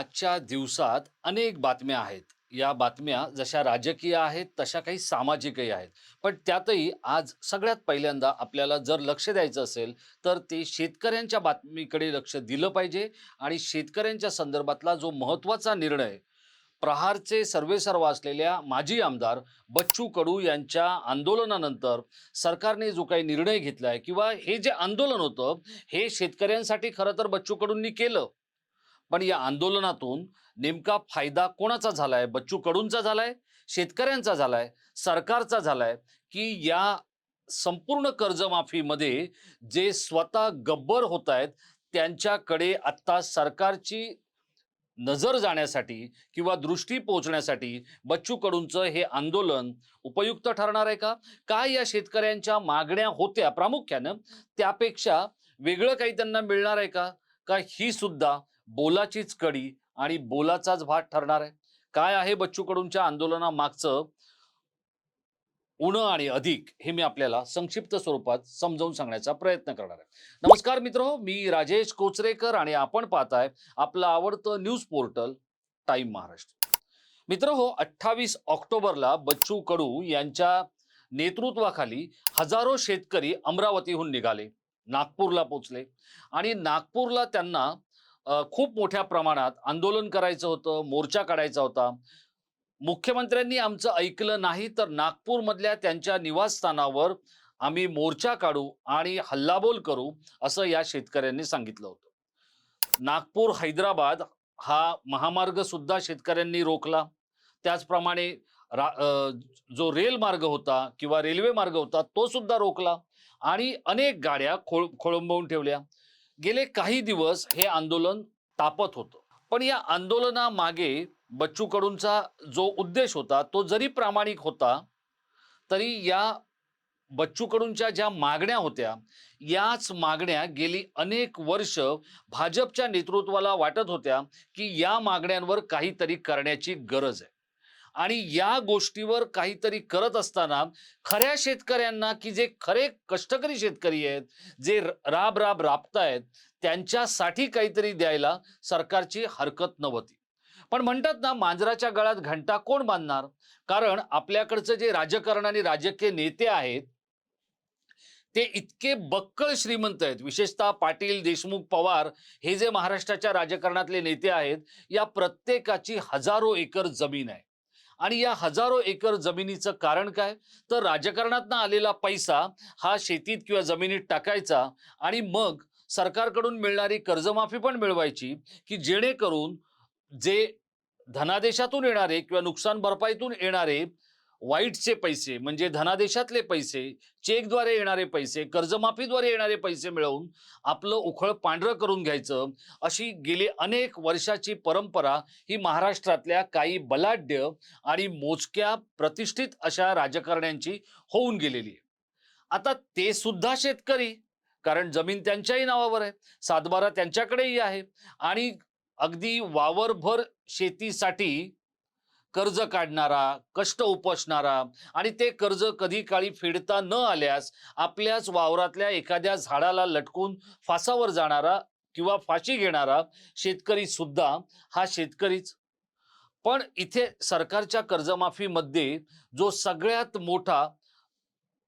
आजच्या दिवसात अनेक बातम्या आहेत. या बातम्या जशा राजकीय आहेत तशा काही सामाजिकही आहेत. पण त्यातही आज सगळ्यात पहिल्यांदा आपल्याला जर लक्ष द्यायचं असेल तर ते शेतकऱ्यांच्या बातमीकडे लक्ष दिलं पाहिजे आणि शेतकऱ्यांच्या संदर्भातला जो महत्त्वाचा निर्णय प्रहारचे सर्वेसर्वा असलेल्या माजी आमदार बच्चू कडू यांच्या आंदोलनानंतर सरकारने जो काही निर्णय घेतला आहे किंवा हे जे आंदोलन होतं हे शेतकऱ्यांसाठी खरं तर बच्चू कडूंनी केलं. पण या आंदोलनातून नेमका फायदा कोणाचा झालाय? बच्चू कडूंचा झालाय? शेतकऱ्यांचा झालाय? सरकारचा झालाय? की या संपूर्ण कर्जमाफीमध्ये जे स्वतः गब्बर होत आहेत त्यांच्याकडे आत्ता सरकारची नजर जाण्यासाठी किंवा दृष्टी पोहोचण्यासाठी बच्चू कडूंचं हे आंदोलन उपयुक्त ठरणार आहे का? काय या शेतकऱ्यांच्या मागण्या होत्या प्रामुख्यानं? त्यापेक्षा वेगळं काही त्यांना मिळणार आहे का? का ही सुद्धा बोलाचीच कडी आणि बोलाचाच भाग ठरणार आहे. काय आहे बच्चू कडूंच्या आंदोलनामागचं उण आणि अधिक हे मी आपल्याला संक्षिप्त स्वरूपात समजावून सांगण्याचा प्रयत्न करणार आहे. नमस्कार मित्र मी राजेश कोचरेकर आणि आपण पाहताय आपलं आवडतं न्यूज पोर्टल टाइम महाराष्ट्र. मित्र हो अठ्ठावीस ऑक्टोबरला बच्चू कडू यांच्या नेतृत्वाखाली हजारो शेतकरी अमरावतीहून निघाले नागपूरला पोचले आणि नागपूरला त्यांना खूप मोठ्या प्रमाणात आंदोलन करायचं होतं मोर्चा काढायचा होता. मुख्यमंत्र्यांनी आमचं ऐकलं नाही तर नागपूरमधल्या त्यांच्या निवासस्थानावर आम्ही मोर्चा काढू आणि हल्लाबोल करू असं या शेतकऱ्यांनी सांगितलं होतं. नागपूर हैदराबाद हा महामार्ग सुद्धा शेतकऱ्यांनी रोखला. त्याचप्रमाणे रा जो रेल मार्ग होता किंवा रेल्वे मार्ग होता तो सुद्धा रोखला आणि अनेक गाड्या खोळ खोळंबवून ठेवल्या. गेले काही दिवस हे आंदोलन तापत होतं. पण या आंदोलनामागे बच्चू कडूंचा जो उद्देश होता तो जरी प्रामाणिक होता तरी या बच्चू कडूंच्या ज्या मागण्या होत्या याच मागण्या गेली अनेक वर्ष भाजपच्या नेतृत्वाला वाटत होत्या की या मागण्यांवर काहीतरी करण्याची गरज आहे. आणि या गोष्टीवर काहीतरी करत असताना खऱ्या शेतकऱ्यांना की जे खरे कष्टकरी शेतकरी आहेत जे राब राब राबतायत त्यांच्यासाठी काहीतरी द्यायला सरकारची हरकत नव्हती. पण म्हणतात ना मांजराच्या गळ्यात घंटा कोण बांधणार? कारण आपल्याकडचं जे राजकारण आणि राजकीय नेते आहेत ते इतके बक्कळ श्रीमंत आहेत. विशेषतः पाटील देशमुख पवार हे जे महाराष्ट्राच्या राजकारणातले नेते आहेत या प्रत्येकाची हजारो एकर जमीन आहे. आणि या हजारो एकर जमिनीचं कारण काय? तर राजकारणातनं आलेला पैसा हा शेतीत किंवा जमिनीत टाकायचा आणि मग सरकारकडून मिळणारी कर्जमाफी पण मिळवायची की जेणेकरून जे धनादेशातून येणारे किंवा नुकसान भरपाईतून येणारे वाईटचे पैसे म्हणजे धनादेशातले पैसे चेकद्वारे येणारे पैसे कर्जमाफीद्वारे येणारे पैसे मिळवून आपलं उखळ पांढरं करून घ्यायचं अशी गेली अनेक वर्षाची परंपरा ही महाराष्ट्रातल्या काही बलाढ्य आणि मोजक्या प्रतिष्ठित अशा राजकारण्यांची होऊन गेलेली आहे. आता ते सुद्धा शेतकरी कारण जमीन त्यांच्याही नावावर आहे सातबारा त्यांच्याकडेही आहे आणि अगदी वावरभर शेतीसाठी कर्ज काढणारा कष्ट उपसणारा आणि ते कर्ज कधी काळी फेडता न आल्यास आपल्याच वावरातल्या एखाद्या झाडाला लटकून फासावर जाणारा किंवा फाशी घेणारा शेतकरी सुद्धा हा शेतकरीच. पण इथे सरकारच्या कर्जमाफीमध्ये जो सगळ्यात मोठा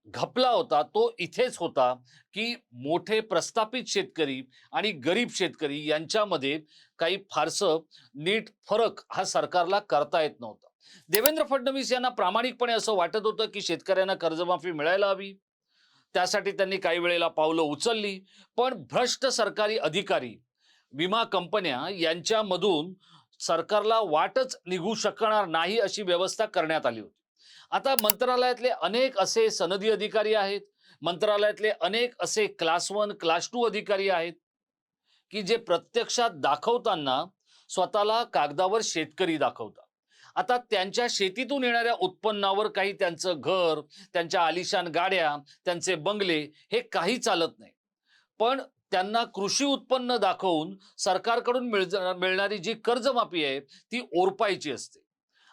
घपला होता तो इथेच होता की मोठे प्रस्थापित शेतकरी आणि गरीब शेतकरी यांच्यामध्ये काही फारसं नीट फरक हा सरकारला करता येत नव्हता. देवेंद्र फडणवीस यांना प्रामाणिकपणे असं वाटत होतं की शेतकऱ्यांना कर्जमाफी मिळायला हवी. त्यासाठी त्यांनी काही वेळेला पावलं उचलली. पण भ्रष्ट सरकारी अधिकारी विमा कंपन्या यांच्यामधून सरकारला वाटच निघू शकणार नाही अशी व्यवस्था करण्यात आली होती. आता मंत्रालयातले अनेक असे सनदी अधिकारी आहेत मंत्रालयातले अनेक असे क्लास वन क्लास टू अधिकारी आहेत की जे प्रत्यक्षात दाखवताना स्वतःला कागदावर शेतकरी दाखवतात. आता त्यांच्या शेतीतून येणाऱ्या उत्पन्नावर काही त्यांचं घर त्यांच्या आलिशान गाड्या त्यांचे बंगले हे काही चालत नाही. पण त्यांना कृषी उत्पन्न दाखवून सरकारकडून मिळ मिळणारी जी कर्जमाफी आहे ती ओरपायची असते.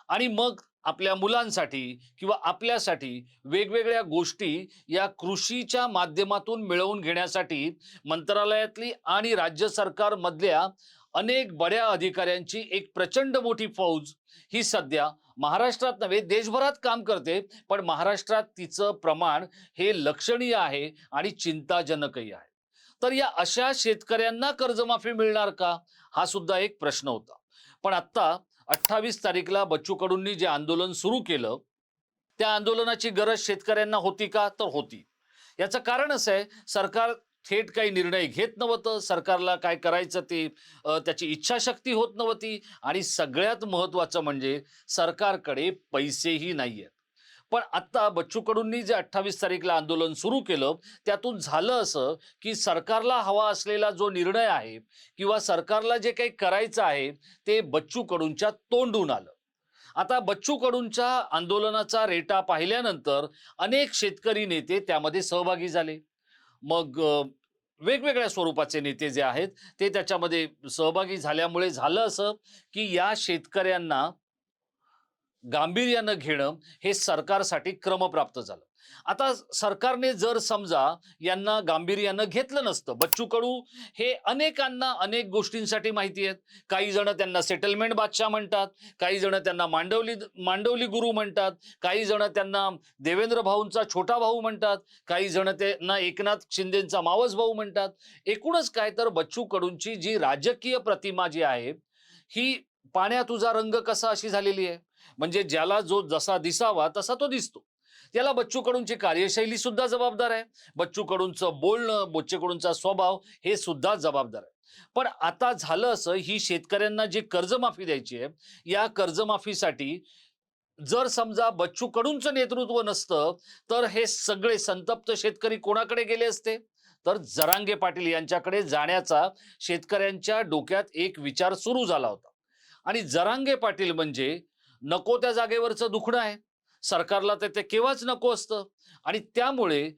आणि मग आपल्या मुलांसाठी किंवा आपल्यासाठी वेगवेगळ्या गोष्टी या कृषीच्या माध्यमातून मिळवून घेण्यासाठी मंत्रालयातली आणि राज्य सरकारमधल्या अनेक बड्या अधिकाऱ्यांची एक प्रचंड मोठी फौज ही सध्या महाराष्ट्रात नव्हे देशभरात काम करते. पण महाराष्ट्रात तिचं प्रमाण हे लक्षणीय आहे आणि चिंताजनकही आहे. तर या अशा शेतकऱ्यांना कर्जमाफी मिळणार का? हा सुद्धा एक प्रश्न होता. पण आत्ता अठ्ठावीस तारीखला बच्चू कडूंनी जे आंदोलन सुरू केलं त्या आंदोलनाची गरज शेतकऱ्यांना होती का? तर होती. याचं कारण असं आहे सरकार थेट काही निर्णय घेत नव्हतं सरकारला काय करायचं ते त्याची इच्छाशक्ती होत नव्हती आणि सगळ्यात महत्त्वाचं म्हणजे सरकारकडे पैसेही नाही आहेत पण आत्ता बच्चू कडूंनी जे अठ्ठावीस तारीखला आंदोलन सुरू केलं त्यातून झालं असं की सरकारला हवा असलेला जो निर्णय आहे किंवा सरकारला जे काही करायचं आहे ते बच्चू कडूंच्या तोंडून आलं. आता बच्चू कडूंच्या आंदोलनाचा रेटा पाहिल्यानंतर अनेक शेतकरी नेते त्यामध्ये सहभागी झाले. मग वेगवेगळ्या स्वरूपाचे नेते जे आहेत ते त्याच्यामध्ये सहभागी झाल्यामुळे झालं असं की या शेतकऱ्यांना गांभीर्यानं घेणं हे सरकारसाठी क्रमप्राप्त झालं. आता सरकारने जर समजा यांना गांभीर्यानं घेतलं नसतं बच्चू कडू हे अनेकांना अनेक गोष्टींसाठी माहिती आहेत. काही जण त्यांना सेटलमेंट बादशाह म्हणतात काही जण त्यांना मांडवली मांडवली गुरु म्हणतात काही जण त्यांना देवेंद्र भाऊंचा छोटा भाऊ म्हणतात काही जण त्यांना एकनाथ शिंदेचा मावस भाऊ म्हणतात. एकूणच काय तर बच्चू कडूंची जी राजकीय प्रतिमा जी आहे ही पाण्यात तुझा रंग कसा अशी झालेली आहे? म्हणजे ज्याला जो जसा दिसावा तसा तो दिसतो. त्याला बच्चू कडूंची कार्यशैली सुद्धा जबाबदार आहे. बच्चू कडूंचं बोलणं बच्चू कडूंचा स्वभाव हे सुद्धा जबाबदार आहे. पण आता झालं असं ही शेतकऱ्यांना जी कर्जमाफी द्यायची आहे या कर्जमाफीसाठी जर समजा बच्चू कडूंचं नेतृत्व नसतं तर हे सगळे संतप्त शेतकरी कोणाकडे गेले असते? तर जरांगे पाटील यांच्याकडे जाण्याचा शेतकऱ्यांच्या डोक्यात एक विचार सुरू झाला होता. आणि जरांगे पाटील म्हणजे नको त्या जागेवरचं दुखणं आहे. सरकारला ते ते केव्हाच नको असतं. आणि त्यामुळे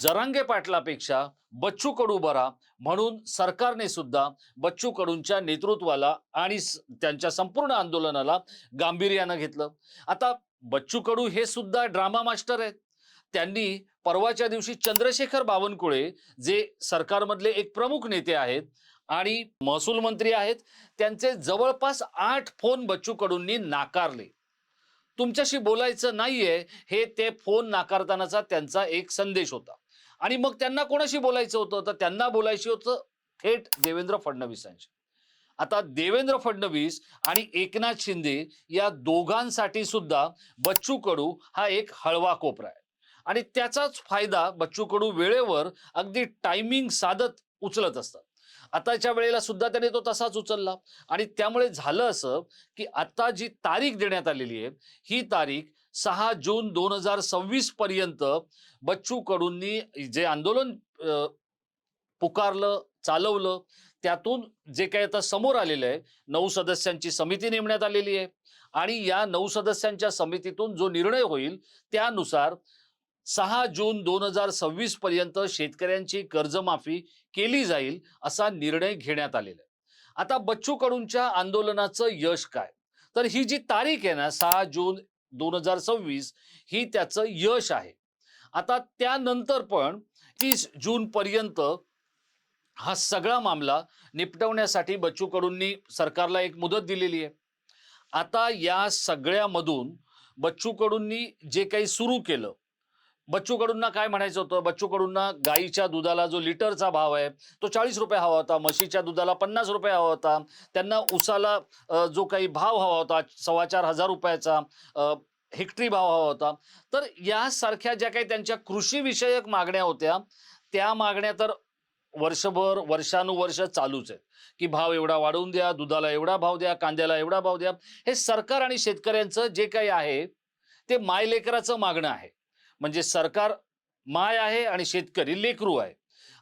जरांगे पाटलापेक्षा बच्चू कडू बरा म्हणून सरकारने सुद्धा बच्चू कडूंच्या नेतृत्वाला आणि त्यांच्या संपूर्ण आंदोलनाला गांभीर्यानं घेतलं. आता बच्चू कडू हे सुद्धा ड्रामा मास्टर आहेत. त्यांनी परवाच्या दिवशी चंद्रशेखर बावनकुळे जे सरकारमधले एक प्रमुख नेते आहेत आणि महसूल मंत्री आहेत त्यांचे जवळपास आठ फोन बच्चू कडूंनी नाकारले. तुमच्याशी बोलायचं नाहीये हे ते फोन नाकारतानाचा त्यांचा एक संदेश होता. आणि मग त्यांना कोणाशी बोलायचं होतं? तर त्यांना बोलायचं होतं थेट देवेंद्र फडणवीसांशी. आता देवेंद्र फडणवीस आणि एकनाथ शिंदे या दोघांसाठी सुद्धा बच्चू कडू हा एक हळवा कोपरा आहे. आणि त्याचाच फायदा बच्चू कडू वेळेवर अगदी टायमिंग साधत उचलत असतात. आताच्या वेळेला सुद्धा त्याने तो तसाच उचलला. आणि त्यामुळे झालं असं की आता जी तारीख देण्यात आलेली आहे ही तारीख सहा जून दोन हजार सव्वीस पर्यंत बच्चू कडूंनी जे आंदोलन पुकारलं चालवलं त्यातून जे काही आता समोर आलेलं आहे नऊ सदस्यांची समिती नेमण्यात आलेली आहे. आणि या नऊ सदस्यांच्या समितीतून जो निर्णय होईल त्यानुसार सहा जून दोन हजार सव्वीस पर्यंत शेतकऱ्यांची कर्जमाफी केली जाईल असा निर्णय घेण्यात आलेला आहे. आता बच्चू कडूंच्या आंदोलनाचं यश काय? तर ही जी तारीख आहे ना सहा जून दोन हजार सव्वीस ही त्याचं यश आहे. आता त्यानंतर पण तीस जून पर्यंत हा सगळा मामला निपटवण्यासाठी बच्चू कडूंनी सरकारला एक मुदत दिलेली आहे. आता या सगळ्यामधून बच्चू कडूंनी जे काही सुरू केलं बच्चू कडूंना काय म्हणायचं होतं? बच्चू कडूंना गाईच्या दुधाला जो लिटरचा भाव आहे तो चाळीस रुपये हवा होता. म्हशीच्या दुधाला पन्नास रुपये हवा होता. त्यांना उसाला जो काही भाव हवा होता सव्वा चार हजार रुपयाचा हेक्टरी भाव हवा होता. तर यासारख्या ज्या काही त्यांच्या कृषीविषयक मागण्या होत्या त्या मागण्या तर वर्षभर वर्षानुवर्ष चालूच आहेत. की भाव एवढा वाढवून द्या दुधाला एवढा भाव द्या कांद्याला एवढा भाव द्या. हे सरकार आणि शेतकऱ्यांचं जे काही आहे ते मायलेकराचं मागणं आहे. म्हणजे सरकार माय आहे आणि शेतकरी लेकरू आहे.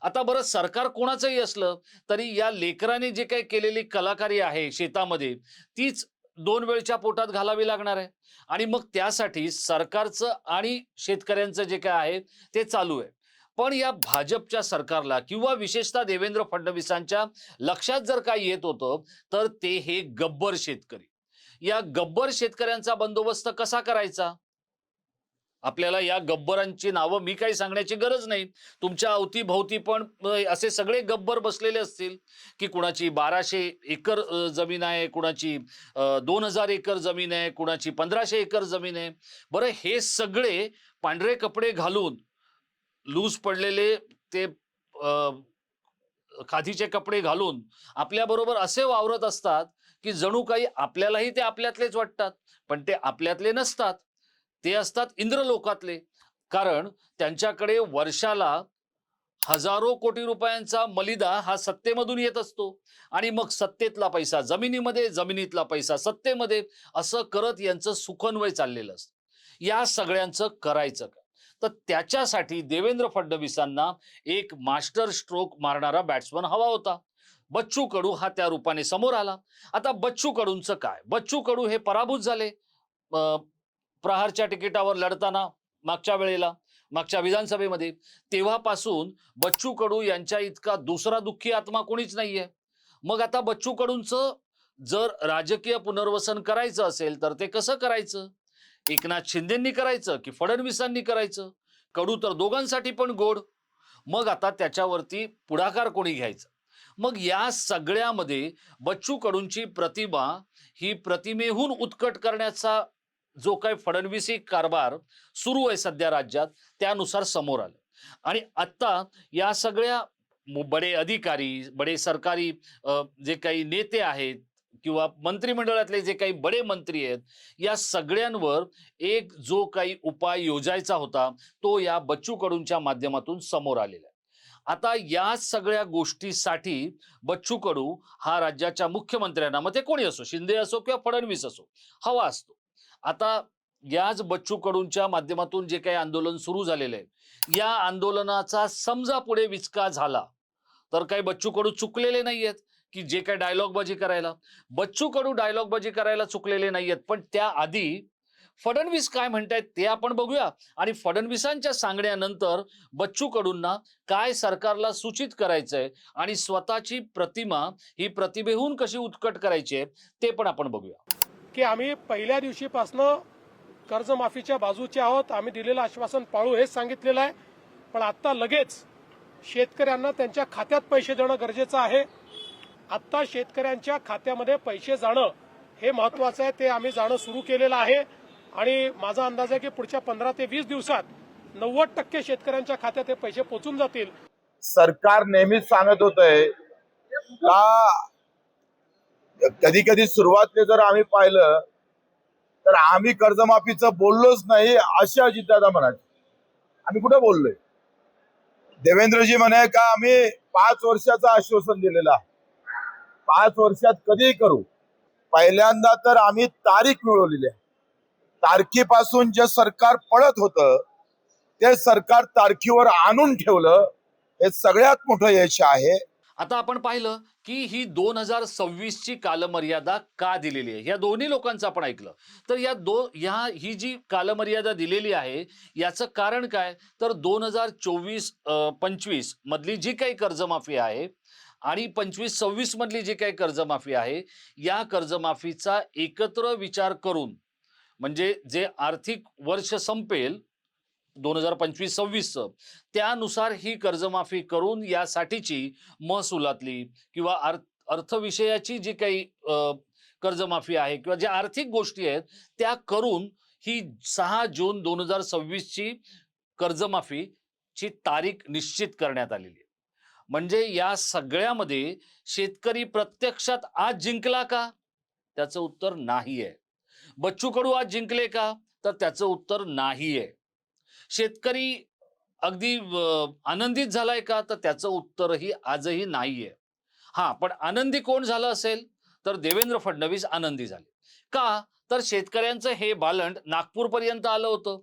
आता बरं सरकार कोणाचंही असलं तरी या लेकराने जे काही केलेली कलाकारी आहे शेतामध्ये तीच दोन वेळच्या पोटात घालावी लागणार आहे. आणि मग त्यासाठी सरकारचं आणि शेतकऱ्यांचं जे काय आहे ते चालू आहे. पण या भाजपच्या सरकारला किंवा विशेषतः देवेंद्र फडणवीसांच्या लक्षात जर काही येत होतं तर ते हे गब्बर शेतकरी. या गब्बर शेतकऱ्यांचा बंदोबस्त कसा करायचा? आपल्याला या गब्बरांची नावं मी काही सांगण्याची गरज नाही. तुमच्या अवतीभोवती पण असे सगळे गब्बर बसलेले असतील की कुणाची बाराशे एकर जमीन आहे कुणाची दोन हजार एकर जमीन आहे कुणाची पंधराशे एकर जमीन आहे. बरं हे सगळे पांढरे कपडे घालून लूज पडलेले ते खादीचे कपडे घालून आपल्याबरोबर असे वावरत असतात की जणू काही आपल्यालाही ते आपल्यातलेच वाटतात पण ते आपल्यातले नसतात. ते असतात इंद्रलोकातले. कारण त्यांच्याकडे वर्षाला हजारो कोटी रुपयांचा मलिदा हा सत्तेमधून येत असतो. आणि मग सत्तेतला पैसा जमिनीमध्ये जमिनीतला पैसा सत्तेमध्ये असं करत यांचं सुखन्वय चाललेलं असतं. या सगळ्यांचं करायचं का? तर त्याच्यासाठी देवेंद्र फडणवीसांना एक मास्टर स्ट्रोक मारणारा बॅट्समन हवा होता. बच्चू कडू हा त्या रूपाने समोर आला. आता बच्चू कडूंचं काय? बच्चू कडू हे पराभूत झाले. प्रहारच्या तिकिटावर लढताना मागच्या वेळेला मागच्या विधानसभेमध्ये तेव्हापासून बच्चू कडू यांच्या इतका दुसरा दुःखी आत्मा कोणीच नाहीये. मग आता बच्चू कडूंचं जर राजकीय पुनर्वसन करायचं असेल तर ते कसं करायचं? एकनाथ शिंदेंनी करायचं की फडणवीसांनी करायचं? कडू तर दोघांसाठी पण गोड. मग आता त्याच्यावरती पुढाकार कोणी घ्यायचा? मग या सगळ्यामध्ये बच्चू कडूंची प्रतिमा ही प्रतिमेहून उत्कट करण्याचा जो काही फडणवीसी कारभार सुरू आहे सध्या राज्यात त्यानुसार समोर आलं. आणि आत्ता या सगळ्या बडे अधिकारी बडे सरकारी जे काही नेते आहेत किंवा मंत्रिमंडळातले जे काही बडे मंत्री आहेत या सगळ्यांवर एक जो काही उपाय योजायचा होता तो या बच्चू कडूंच्या माध्यमातून समोर आलेला आहे. आता या सगळ्या गोष्टीसाठी बच्चू कडू हा राज्याच्या मुख्यमंत्र्यांना मग ते कोणी असो शिंदे असो किंवा फडणवीस असो हवा असतो. आता याच बच्चू कडूंच्या माध्यमातून जे काही आंदोलन सुरू झालेलं आहे या आंदोलनाचा समजा पुढे विचका झाला तर काही बच्चू कडू चुकलेले नाहीयेत की जे काही डायलॉगबाजी करायला. बच्चू कडू डायलॉगबाजी करायला चुकलेले नाहीयेत पण त्याआधी फडणवीस काय म्हणतायत ते आपण बघूया. आणि फडणवीसांच्या सांगण्यानंतर बच्चू कडूंना काय सरकारला सूचित करायचंय आणि स्वतःची प्रतिमा ही प्रतिभेहून कशी उत्कट करायची आहे ते पण आपण बघूया. की आम्ही पहिल्या दिवशीपासनं कर्जमाफीच्या बाजूचे आहोत आम्ही दिलेलं आश्वासन पाळू हेच सांगितलेलं आहे. पण आत्ता लगेच शेतकऱ्यांना त्यांच्या खात्यात पैसे देणं गरजेचं आहे. आत्ता शेतकऱ्यांच्या खात्यामध्ये पैसे जाणं हे महत्वाचं आहे. ते आम्ही जाणं सुरू केलेलं आहे. आणि माझा अंदाज आहे की पुढच्या पंधरा ते वीस दिवसात नव्वद टक्के शेतकऱ्यांच्या खात्यात हे पैसे पोचून जातील. सरकार नेहमीच सांगत होतंय का कधी कधी सुरुवातीला जर आम्ही पाहिलं तर आम्ही कर्जमाफीचं बोललोच नाही असे अजितदादा म्हणाले आम्ही कुठं बोललोय? देवेंद्रजी म्हणे का आम्ही पाच वर्षाचं आश्वासन दिलेलं आहे. पाच वर्षात कधीही करू. पहिल्यांदा तर आम्ही तारीख मिळवलेली आहे. तारखेपासून जे सरकार पळत होतं ते सरकार तारखेवर आणून ठेवलं. हे सगळ्यात मोठं यश आहे. आता आपण पाहिलं की ही दोन हजार सव्वीसची कालमर्यादा का दिलेली आहे? या दोन्ही लोकांचं आपण ऐकलं. तर या दो ह्या ही जी कालमर्यादा दिलेली आहे याचं कारण काय? तर दोन हजार चोवीस पंचवीस मधली जी काही कर्जमाफी आहे आणि पंचवीस सव्वीस मधली जी काही कर्जमाफी आहे या कर्जमाफीचा एकत्र विचार करून म्हणजे जे आर्थिक वर्ष संपेल दोन हजार पंचवीस सव्वीसचं. त्यानुसार ही कर्जमाफी करून यासाठीची महसुलातली किंवा अर्थ अर्थविषयाची जी काही कर्जमाफी आहे किंवा ज्या आर्थिक गोष्टी आहेत त्या करून ही सहा जून दोन हजार सव्वीसची कर्जमाफीची तारीख निश्चित करण्यात आलेली आहे. म्हणजे या सगळ्यामध्ये शेतकरी प्रत्यक्षात आज जिंकला का? त्याचं उत्तर नाही आहे बच्चू कडू आज जिंकले का? तर त्याचं उत्तर नाही आहे शेतकरी अगदी आनंदित झालाय का? तर त्याचं उत्तरही आजही नाहीये. हा पण आनंदी कोण झालं असेल? तर देवेंद्र फडणवीस आनंदी झाले. का? तर शेतकऱ्यांचं हे बालंड नागपूरपर्यंत आलं होतं.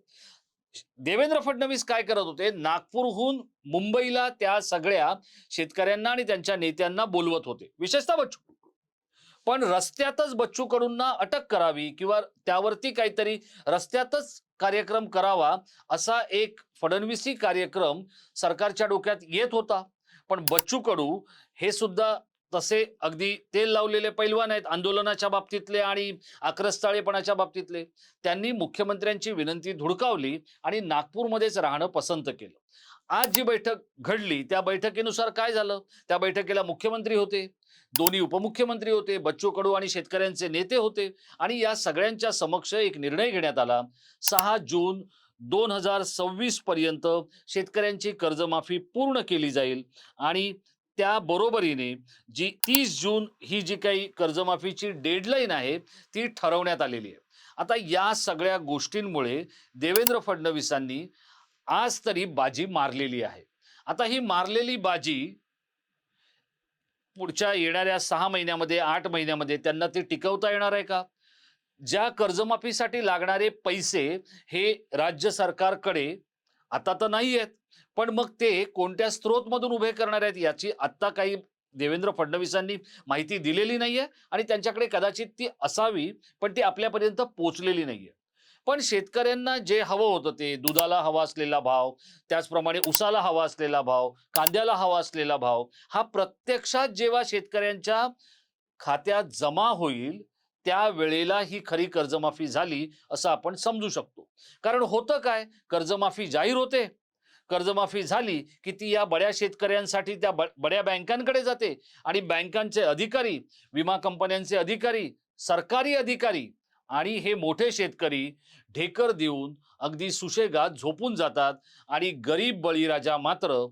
देवेंद्र फडणवीस काय करत होते? नागपूरहून मुंबईला त्या सगळ्या शेतकऱ्यांना आणि त्यांच्या नेत्यांना बोलवत होते. विशेषतः बच्चू पण रस्त्यातच बच्चू कडूंना अटक करावी किंवा त्यावरती काहीतरी रस्त्यातच कार्यक्रम करावा असा एक फडणवीसी कार्यक्रम सरकारच्या डोक्यात येत होता. पण बच्चू कडू हे सुद्धा तसे अगदी तेल लावलेले पैलवान आहेत आंदोलनाच्या बाबतीतले आणि आक्रस्ताळेपणाच्या बाबतीतले. त्यांनी मुख्यमंत्र्यांची विनंती धुडकावली आणि नागपूरमध्येच राहणं पसंत केलं. आज जी बैठक घडली त्या बैठकीनुसार काय झालं? त्या बैठकीला मुख्यमंत्री होते. दोन्ही उपमुख्यमंत्री होते बच्चू कडू आणि शेतकऱ्यांचे नेते होते आणि या सगळ्यांच्या समक्ष एक निर्णय घेण्यात आला. सहा जून दोन हजार सव्वीस पर्यंत शेतकऱ्यांची कर्जमाफी पूर्ण केली जाईल आणि त्या बरोबरीने जी तीस जून ही जी काही कर्जमाफीची डेडलाईन आहे ती ठरवण्यात आलेली आहे. आता या सगळ्या गोष्टींमुळे देवेंद्र फडणवीसांनी आज तरी बाजी मारलेली आहे. आता ही मारलेली बाजी पुढच्या येणाऱ्या सहा महिन्यामध्ये आठ महिन्यामध्ये त्यांना ते टिकवता येणार आहे का? ज्या कर्जमाफीसाठी लागणारे पैसे हे राज्य सरकारकडे आता तर नाही आहेत पण मग ते कोणत्या स्त्रोतमधून उभे करणार आहेत याची आत्ता काही देवेंद्र फडणवीसांनी माहिती दिलेली नाहीये आणि त्यांच्याकडे कदाचित ती असावी पण ती आपल्यापर्यंत पोचलेली नाही आहे पण शेतकऱ्यांना जे हवं होतं ते दुधाला हवा असलेला भाव त्याचप्रमाणे उसाला हवा असलेला भाव कांद्याला हवा असलेला भाव हा प्रत्यक्षात जेव्हा शेतकऱ्यांच्या खात्यात जमा होईल त्या वेळेला ही खरी कर्जमाफी झाली असं आपण समजू शकतो. कारण होतं काय? कर्जमाफी जाहीर होते. कर्जमाफी झाली की ती या बड्या शेतकऱ्यांसाठी त्या ब- बड्या बँकांकडे जाते. आणि बँकांचे अधिकारी विमा कंपन्यांचे अधिकारी सरकारी अधिकारी आणि हे मोठे शेतकरी ढेकर देऊन अगदी सुशेगात झोपून जातात आणि गरीब बळीराजा मात्र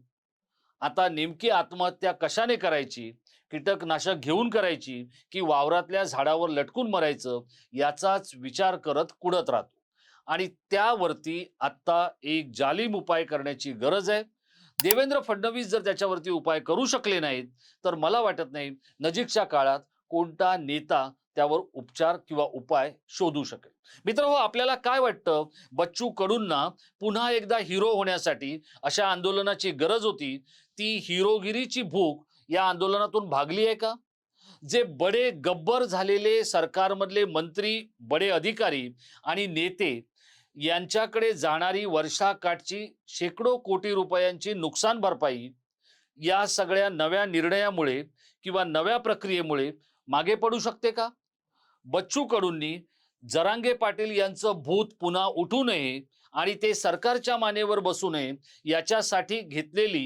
आता नेमकी आत्महत्या कशाने करायची? कीटकनाशक घेऊन करायची की वावरातल्या झाडावर लटकून मरायचं? याचाच विचार करत कुडत राहतो. आणि त्यावरती आत्ता एक जालीम उपाय करण्याची गरज आहे. देवेंद्र फडणवीस जर त्याच्यावरती उपाय करू शकले नाहीत तर मला वाटत नाही. नजीकच्या काळात कोणता नेता त्यावर उपचार किंवा उपाय शोधू शकेल. मित्र हो आपल्याला काय वाटतं? बच्चू कडूंना पुन्हा एकदा हिरो होण्यासाठी अशा आंदोलनाची गरज होती. ती हिरोगिरीची भूक या आंदोलनातून भागली आहे का? जे बडे गब्बर झालेले सरकारमधले मंत्री बडे अधिकारी आणि नेते यांच्याकडे जाणारी वर्षाकाठची शेकडो कोटी रुपयांची नुकसान भरपाई या सगळ्या नव्या निर्णयामुळे किंवा नव्या प्रक्रियेमुळे मागे पडू शकते का? बच्चू कडूंनी जरांगे पाटील यांचं भूत पुन्हा उठू नये आणि ते सरकारच्या मानेवर बसू नये याच्यासाठी घेतलेली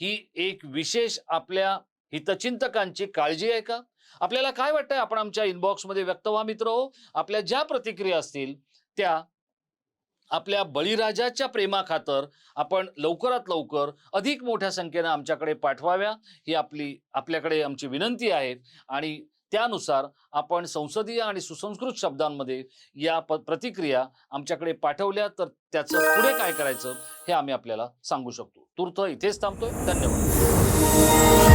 ही एक विशेष आपल्या हितचिंतकांची काळजी आहे का? आपल्याला काय वाटतंय? आपण आमच्या इनबॉक्समध्ये व्यक्त व्हा मित्र हो. आपल्या ज्या प्रतिक्रिया असतील त्या आपल्या बळीराजाच्या प्रेमाखातर आपण लवकरात लवकर अधिक मोठ्या संख्येनं आमच्याकडे पाठवाव्या ही आपली आपल्याकडे आमची विनंती आहे. आणि त्यानुसार आपण संसदीय आणि सुसंस्कृत शब्दांमध्ये या प प्रतिक्रिया आमच्याकडे पाठवल्या तर त्याचं पुढे काय करायचं हे आम्ही आपल्याला सांगू शकतो. तूर्त इथेच थांबतोय. धन्यवाद.